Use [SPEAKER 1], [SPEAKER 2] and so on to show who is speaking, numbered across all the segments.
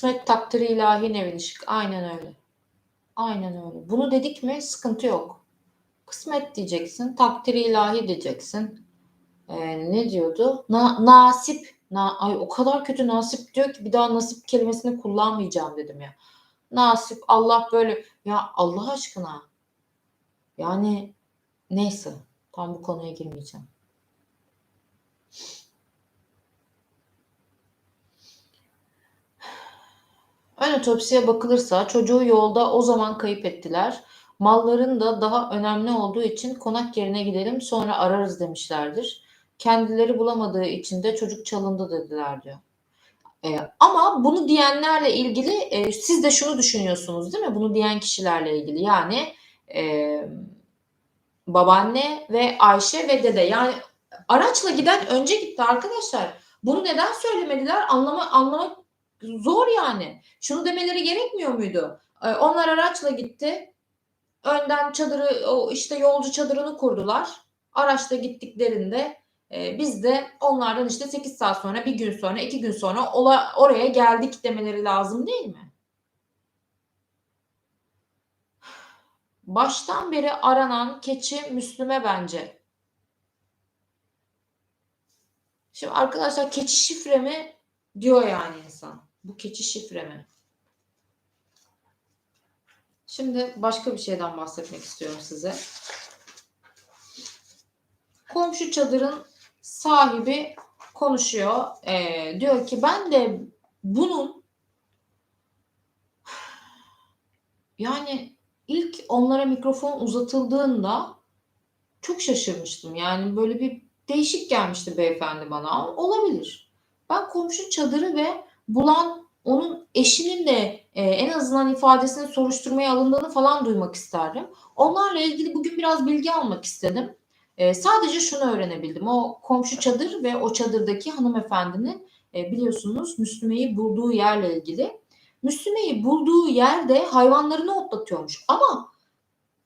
[SPEAKER 1] Kısmet takdiri ilahi nevin ışık. Aynen öyle. Aynen öyle. Bunu dedik mi sıkıntı yok. Kısmet diyeceksin. Takdiri ilahi diyeceksin. Ee, ne diyordu? Na, nasip. Na, ay o kadar kötü nasip diyor ki bir daha nasip kelimesini kullanmayacağım dedim ya. Nasip Allah böyle ya Allah aşkına. Yani neyse tam bu konuya girmeyeceğim. Ön otopsiye bakılırsa çocuğu yolda o zaman kayıp ettiler. Malların da daha önemli olduğu için konak yerine gidelim sonra ararız demişlerdir. Kendileri bulamadığı için de çocuk çalındı dediler diyor. Ee, ama bunu diyenlerle ilgili e, siz de şunu düşünüyorsunuz değil mi? Bunu diyen kişilerle ilgili yani e, babaanne ve Ayşe ve dede yani araçla giden önce gitti arkadaşlar. Bunu neden söylemediler? Anlama anlamak zor yani. Şunu demeleri gerekmiyor muydu? Ee, onlar araçla gitti. Önden çadırı o işte yolcu çadırını kurdular. Araçla gittiklerinde e, biz de onlardan işte 8 saat sonra, bir gün sonra, iki gün sonra ola, oraya geldik demeleri lazım değil mi? Baştan beri aranan keçi Müslüme bence. Şimdi arkadaşlar keçi şifre mi diyor yani insan. Bu keçi şifre mi? Şimdi başka bir şeyden bahsetmek istiyorum size. Komşu çadırın sahibi konuşuyor. Ee, diyor ki ben de bunun yani ilk onlara mikrofon uzatıldığında çok şaşırmıştım. Yani böyle bir değişik gelmişti beyefendi bana. Olabilir. Ben komşu çadırı ve bulan onun eşinin de e, en azından ifadesini soruşturmaya alındığını falan duymak isterdim. Onlarla ilgili bugün biraz bilgi almak istedim. E, sadece şunu öğrenebildim. O komşu çadır ve o çadırdaki hanımefendinin e, biliyorsunuz Müslüme'yi bulduğu yerle ilgili. Müslüme'yi bulduğu yerde hayvanlarını otlatıyormuş ama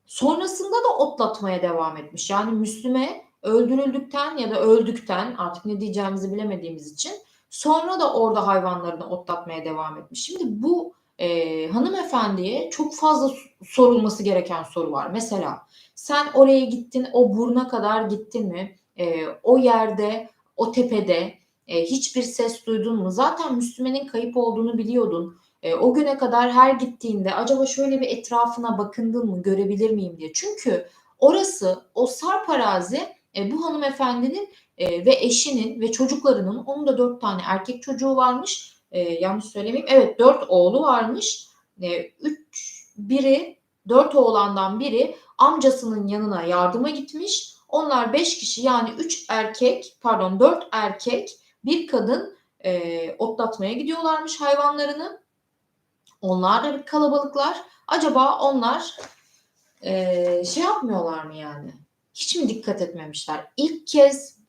[SPEAKER 1] sonrasında da otlatmaya devam etmiş. Yani Müslüme öldürüldükten ya da öldükten artık ne diyeceğimizi bilemediğimiz için Sonra da orada hayvanlarını otlatmaya devam etmiş. Şimdi bu e, hanımefendiye çok fazla sorulması gereken soru var. Mesela sen oraya gittin, o buruna kadar gittin mi? E, o yerde, o tepede e, hiçbir ses duydun mu? Zaten Müslümanın kayıp olduğunu biliyordun. E, o güne kadar her gittiğinde acaba şöyle bir etrafına bakındın mı, görebilir miyim diye. Çünkü orası, o sarp arazi e, bu hanımefendinin e, ve eşinin ve çocuklarının onun da dört tane erkek çocuğu varmış. E, yanlış söylemeyeyim. Evet dört oğlu varmış. E, üç, biri dört oğlandan biri amcasının yanına yardıma gitmiş. Onlar beş kişi yani üç erkek pardon dört erkek bir kadın e, otlatmaya gidiyorlarmış hayvanlarını. Onlar da bir kalabalıklar. Acaba onlar e, şey yapmıyorlar mı yani? Hiç mi dikkat etmemişler? İlk kez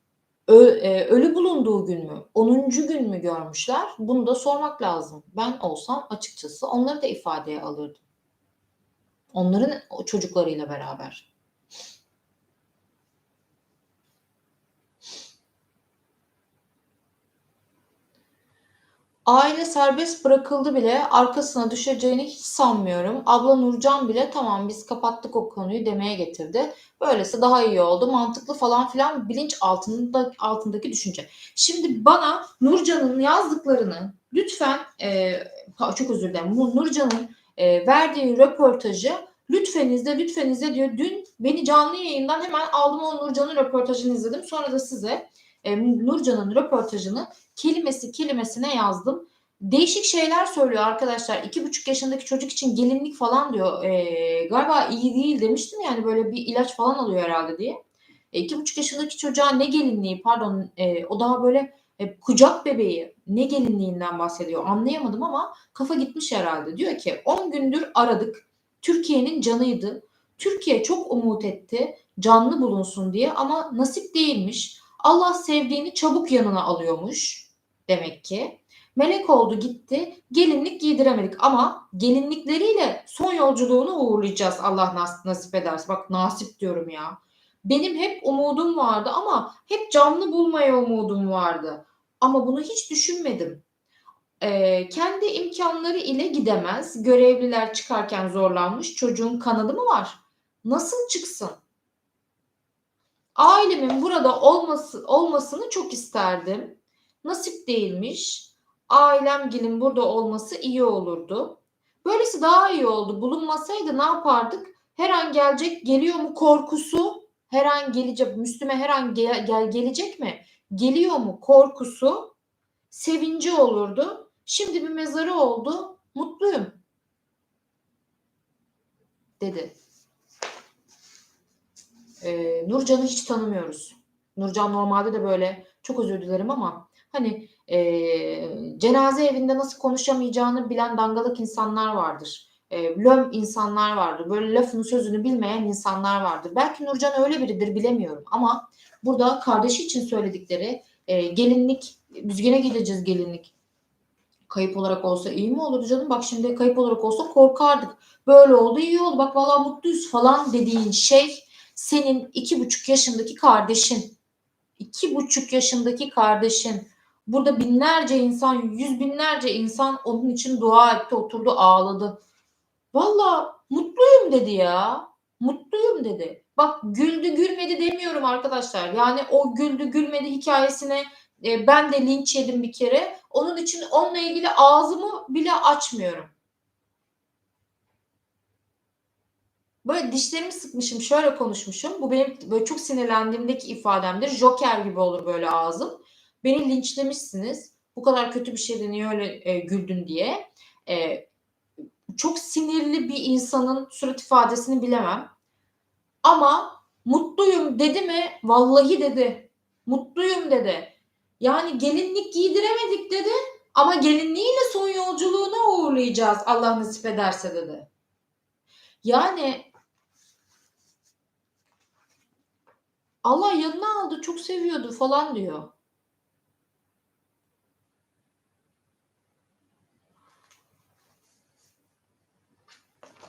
[SPEAKER 1] ölü bulunduğu gün mü, 10. gün mü görmüşler? Bunu da sormak lazım. Ben olsam açıkçası onları da ifadeye alırdım. Onların çocuklarıyla beraber. Aile serbest bırakıldı bile arkasına düşeceğini hiç sanmıyorum. Abla Nurcan bile tamam biz kapattık o konuyu demeye getirdi. Böylesi daha iyi oldu. Mantıklı falan filan bilinç altında, altındaki düşünce. Şimdi bana Nurcan'ın yazdıklarını lütfen e, çok özür dilerim. Nurcan'ın e, verdiği röportajı lütfenizle lütfenizle diyor. Dün beni canlı yayından hemen aldım o Nurcan'ın röportajını izledim. Sonra da size e, Nurcan'ın röportajını kelimesi kelimesine yazdım. Değişik şeyler söylüyor arkadaşlar. İki buçuk yaşındaki çocuk için gelinlik falan diyor. E, galiba iyi değil demiştim yani böyle bir ilaç falan alıyor herhalde diye. E, iki buçuk yaşındaki çocuğa ne gelinliği pardon e, o daha böyle e, kucak bebeği ne gelinliğinden bahsediyor anlayamadım ama kafa gitmiş herhalde. Diyor ki 10 gündür aradık. Türkiye'nin canıydı. Türkiye çok umut etti canlı bulunsun diye ama nasip değilmiş. Allah sevdiğini çabuk yanına alıyormuş demek ki. Melek oldu gitti. Gelinlik giydiremedik ama gelinlikleriyle son yolculuğunu uğurlayacağız Allah nasip ederse. Bak nasip diyorum ya. Benim hep umudum vardı ama hep canlı bulmaya umudum vardı. Ama bunu hiç düşünmedim. Eee, kendi imkânları ile gidemez. Görevliler çıkarken zorlanmış. Çocuğun kanadı mı var? Nasıl çıksın? Ailemin burada olması olmasını çok isterdim. Nasip değilmiş. Ailemgilin burada olması iyi olurdu. Böylesi daha iyi oldu. Bulunmasaydı ne yapardık? Her an gelecek, geliyor mu korkusu, her an gelecek, Müslüme her an ge gel gelecek mi? Geliyor mu korkusu, sevinci olurdu. Şimdi bir mezarı oldu, mutluyum. Dedi. Eee, Nurcan'ı hiç tanımıyoruz. Nurcan normalde de böyle, çok özür dilerim ama hani, eee, cenaze evinde nasıl konuşamayacağını bilen dangalak insanlar vardır. Eee, löm insanlar vardır. Böyle lafını sözünü bilmeyen insanlar vardır. Belki Nurcan öyle biridir bilemiyorum ama burada kardeşi için söyledikleri, eee, gelinlik, biz gene gideceğiz gelinlik. Kayıp olarak olsa iyi mi olurdu canım? Bak şimdi kayıp olarak olsa korkardık. Böyle oldu, iyi oldu. Bak vallahi mutluyuz falan dediğin şey senin 2,5 yaşındaki kardeşin. 2,5 yaşındaki kardeşin. Burada binlerce insan, yüz binlerce insan onun için dua etti, oturdu, ağladı. Vallahi mutluyum dedi ya. Mutluyum dedi. Bak güldü gülmedi demiyorum arkadaşlar. Yani o güldü gülmedi hikâyesine, eee, ben de linç yedim bir kere. Onun için onunla ilgili ağzımı bile açmıyorum. Böyle dişlerimi sıkmışım, şöyle konuşmuşum. Bu benim böyle çok sinirlendiğimdeki ifademdir. Joker gibi olur böyle ağzım. Beni linçlemişsiniz. Bu kadar kötü bir şeyde niye öyle, eee, güldün diye. Eee, çok sinirli bir insanın surat ifadesini bilemem. Ama mutluyum dedi mi? Vallahi dedi. Mutluyum dedi. Yani gelinlik giydiremedik dedi ama gelinliğiyle son yolculuğuna uğurlayacağız Allah nasip ederse dedi. Yani Allah yanına aldı, çok seviyordu falan diyor.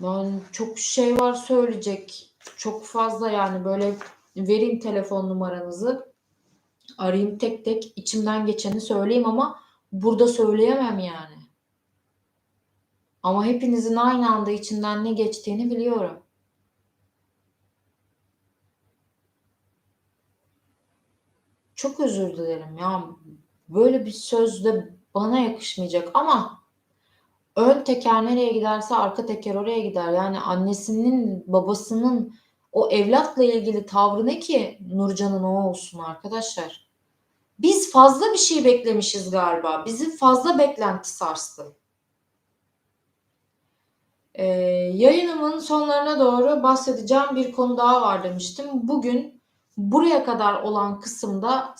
[SPEAKER 1] Yani çok şey var söyleyecek. Çok fazla yani böyle vereyim telefon numaranızı. Arayayım tek tek içimden geçeni söyleyeyim ama burada söyleyemem yani. Ama hepinizin aynı anda içinden ne geçtiğini biliyorum. Çok özür dilerim ya. Böyle bir söz de bana yakışmayacak ama ön teker nereye giderse arka teker oraya gider. Yani annesinin, babasının o evlatla ilgili tavrı ne ki Nurcan'ın o olsun arkadaşlar? Biz fazla bir şey beklemişiz galiba. Bizi fazla beklenti sarstı. Eee, yayınımın sonlarına doğru bahsedeceğim bir konu daha var demiştim. Bugün buraya kadar olan kısımda